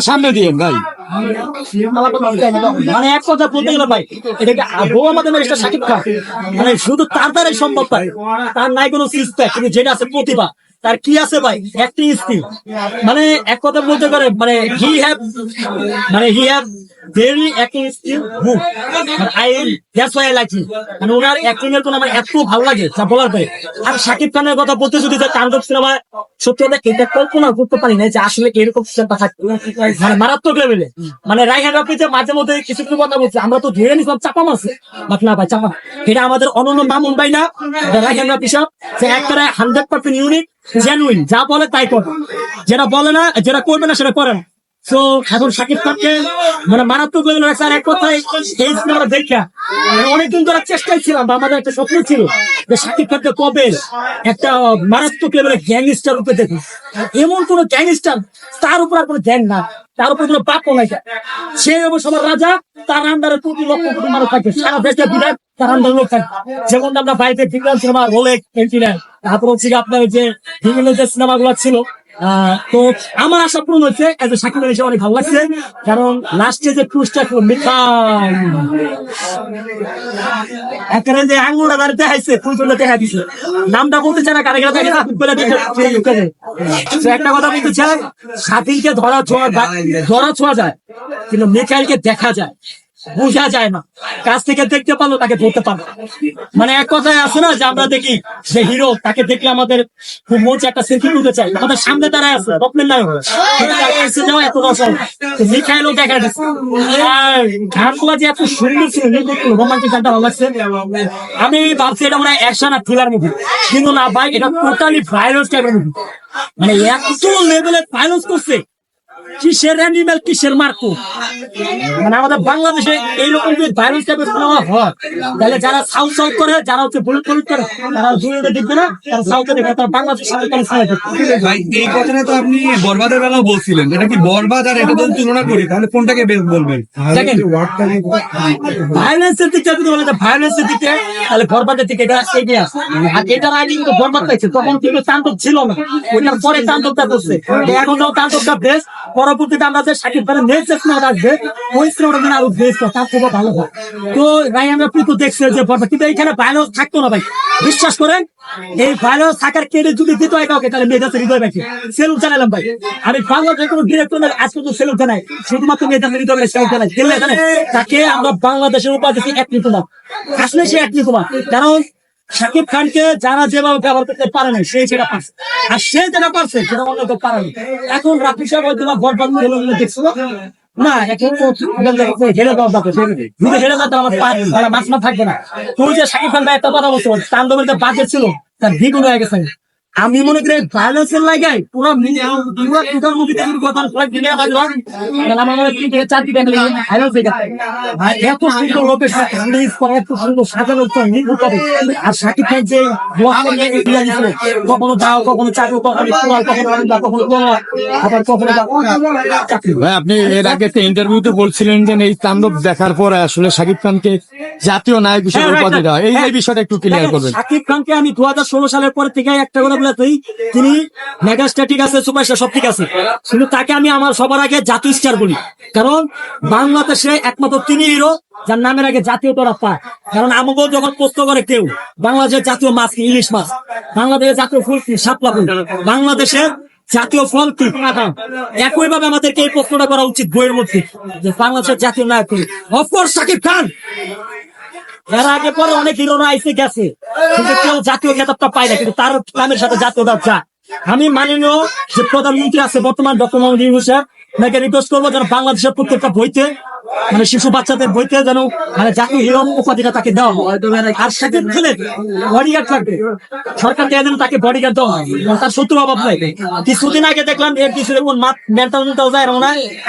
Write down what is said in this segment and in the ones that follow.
সামনে দিয়ে ভাই। মানে ভাই আমাদের সাকিব খান? মানে শুধু তার দ্বারাই সম্ভব পায় তার নাই কোনো সিস্টেম কিন্তু যেটা আছে প্রতিভা। তার কি আছে ভাই? অ্যাক্টিং স্কিল মানে এক কথা বলতে পারে মানে হি হ্যাভ মানে he have very acting skill I that's why like him মানে ওনার অ্যাক্টিং এর জন্য আমার এত ভালো লাগে, যা বলার ভাই আর শাকিব খানের কথা বলতে যদি যে তাণ্ডব সত্যি কথা কল্পনা করতে পারি না যে আসলে এরকম সিনেমা থাকবে। মানে মারাত্মক লেভেলে মানে রাইহান রাফি যে মাঝে মধ্যে কিছু কিছু কথা বলছে, আমরা তো ধরে নিছিলাম, চাপা বাট না ভাই, চাপা। এটা আমাদের অনন্য মামুন ভাই না রাইহান রাফি সাহেব। যে একটা হান্ড্রেড পার্সেন্ট ইউনিক জেনুইন যা বলে তাই করে। যেটা বলে না, যেটা করবে না, সেটা করে মানে মানে একটা মারাত্মক এমন তার উপর আর কোনো না, তার উপর পাপ নাই। সে সবার রাজা, তার আন্ডারে কোটি লক্ষ কোটি মানুষ থাকে সারা বিধায়ক তার থাকে। যেমন আমরা বিক্রাম সিনেমা রোলেক তারপর হচ্ছে আপনার যে যে ছিল তো আমার আশা পূরণ হচ্ছে এত সাকিব এসে অনেক ভালো লাগছে। কারণ লাস্টে যে ক্রুশটা মিঠাই এখানে যে আঙুলটা দাঁড়িয়ে দেখাইছে দেখা দিছে। নামটা বলতে চায় না কারে দিতে একটা কথা বলতে চাই, স্বাধীনকে ধরা ছোঁয়া ধরা ছোঁয়া যায়, কিন্তু মিখাইলকে দেখা যায়। বোঝা যায় না। কাছ থেকে দেখতে পারল তাকে ধরতে পারল মানে এক কথায় আছে না যে আমরা দেখি যে হিরো তাকে দেখলে আমাদের খুব মঞ্চে একটা সেলফি তুলতে চাই আমাদের সামনে দাঁড়ায় আছে স্বপ্নের নায়ক। যাওয়া এত দেখা যাচ্ছে। যে এত সুন্দর ছিল রোমান্টিক গানটা ভালো লাগছে। আমি ভাবছি এটা মনে হয় অ্যাকশন আর থ্রিলার মুভি কিন্তু না ভাই, এটা টোটালি ভাইরাস টাইপের মুভি মানে এত লেভেলের ভাইরাস করছে। কিসের অ্যানিমেল কিসের মার্কো মানে আমাদের বাংলাদেশে এইরকম যদি ভাইরাস টাইপের সিনেমা হয় তাহলে যারা সাউথ সাউথ করে যারা হচ্ছে বুলেট বুলেট করে তারা দুনিয়াতে দেখবে না তারা সাউথে দেখবে তারা দেখবে ভাই এই কথাটা তো আপনি বরবাদের বেলাও বলছিলেন। এটা কি বরবাদ আর এটা যদি তুলনা করি তাহলে কোনটাকে বেশ বলবেন? দেখেন ভায়োলেন্সের দিকে যদি বলে ভায়োলেন্সের দিকে তাহলে বরবাদের দিকে এটা এগিয়ে আছে আর এটার আগে কিন্তু বরবাদ পাইছে তখন কিন্তু তাণ্ডব ছিল না। ওইটার পরে তাণ্ডবটা করছে। এখন যখন তাণ্ডবটা বেশ পরবর্তীতে আমরা যে সাকিব খানের নেক্সট সিনেমাটা আসবে, ওই সিনেমাটা যেন আরও বেশ তার খুব ভালো হয়। তো রায়ান আপনি তো দেখছে যে বরবাদ কিন্তু এখানে ভায়োলেন্স থাকতো না ভাই। বিশ্বাস করেন, এই ভায়োলেন্স থাকার কেড়ে যদি দিত হয় কাউকে তাহলে মেয়েদের হৃদয় পাইছে। সেলুন জানালাম ভাই। আমি বাংলাদেশের কোনো ডিরেক্টর আজ পর্যন্ত সেলুন জানাই শুধুমাত্র মেয়েদের হৃদয় পাইছে সেলুন জানাই তাকে আমরা বাংলাদেশের উপাধি এক নিকুমার আসলে সে এক নিকুমার কারণ শাকিব খানকে যারা যেভাবে ব্যবহার করতে পারে না সেই যেটা পারছে। আর সে যেটা পারছে, সেটা অন্য কেউ পারে না এখন রাফি সাহেব দেখছিল। না, এখন দেওয়া তাহলে মাছ মা থাকবে না। তুমি যে শাকিব খান ভাই একটা কথা বলছো তান্দবের যে বাজেট ছিল, তার দ্বিগুণ হয়ে গেছে। আমি মনে করি ভায়োলেন্সের লাগাই পুরো শুরু কথা দিলে মনে হয়ে এত সুন্দর রিলিজ করে এত সুন্দর সাজানো করে আর শাকিব খান যে কখনো দাও কখনো চাকরি কখনো কখনো কখনো আবার কখনো ভাই আপনি এর আগে একটা ইন্টারভিউতে বলছিলেন যে এই তাণ্ডব দেখার পরে আসলে শাকিব খানকে জাতীয় নায়ক হিসেবে হ্যাঁ, উপাধি দেওয়া এই এই বিষয়টা একটু ক্লিয়ার করবেন। শাকিব খানকে আমি দু হাজার ষোলো সালের পর থেকে একটা কথা বলে তিনি মেগাস্টার ঠিক আছে সুপারস্টার সব ঠিক আছে। কিন্তু তাকে আমি আমার সবার আগে জাতীয় স্টার বলি। কারণ বাংলাদেশে একমাত্র তিনি হিরো যার নামের আগে জাতীয় তোরা পায়। কারণ আমাকেও যখন প্রশ্ন করে কেউ, বাংলাদেশের জাতীয় মাছ কি ইলিশ মাছ বাংলাদেশের জাতীয় ফুল কি, শাপলা ফুল? বাংলাদেশের জাতীয় ফল কি একই ভাবে আমাদেরকে এই প্রশ্নটা করা উচিত বইয়ের মধ্যে বাংলাদেশের জাতীয় নায়ক অফকোর্স শাকিব খান এর আগে পরে অনেক হিরোরা আইসে গেছে। কিন্তু কেউ জাতীয় খেতাবটা পায় না, কিন্তু তার নামের সাথে জাতীয় যা আমি মাননীয় যে প্রধানমন্ত্রী আছে, বর্তমান ডক্টর মোহাম্মদ ইউনুস সাহেব রিকোয়েস্ট করব যেন বাংলাদেশের প্রত্যেকটা বইতে মানে শিশু বাচ্চাদের বইতে যেন মানে জাতীয় হিরো উপাধিটা তাকে দেওয়া হয়। আর সেদিন খেলে বডিগার্ড লাগবে সরকার দিয়ে দেন তাকে বডিগার্ড দেওয়া হয়। তার শত্রু অভাব নাই। কিছুদিন আগে দেখলাম এর কিছু যায়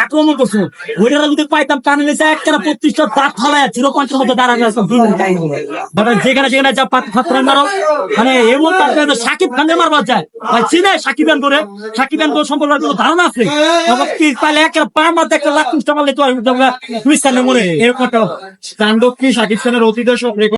আক্রমণ করছে। যদি পাইতাম নিচে একটা জিরো পয়েন্টের মধ্যে দাঁড়ানো যেখানে যেখানে যা পাত ফাত্রা মারো মানে এমন তার সাকিব খানের মারবার যায়। ভাই চিনে সাকিব খান করে সাকিব খান সম্পর্কে ধারণা আছে? একটা পা একটা লাখ তুমি মনে এরকম একটা তাণ্ডব কি শাকিব খানের অতীতের সব রেকর্ড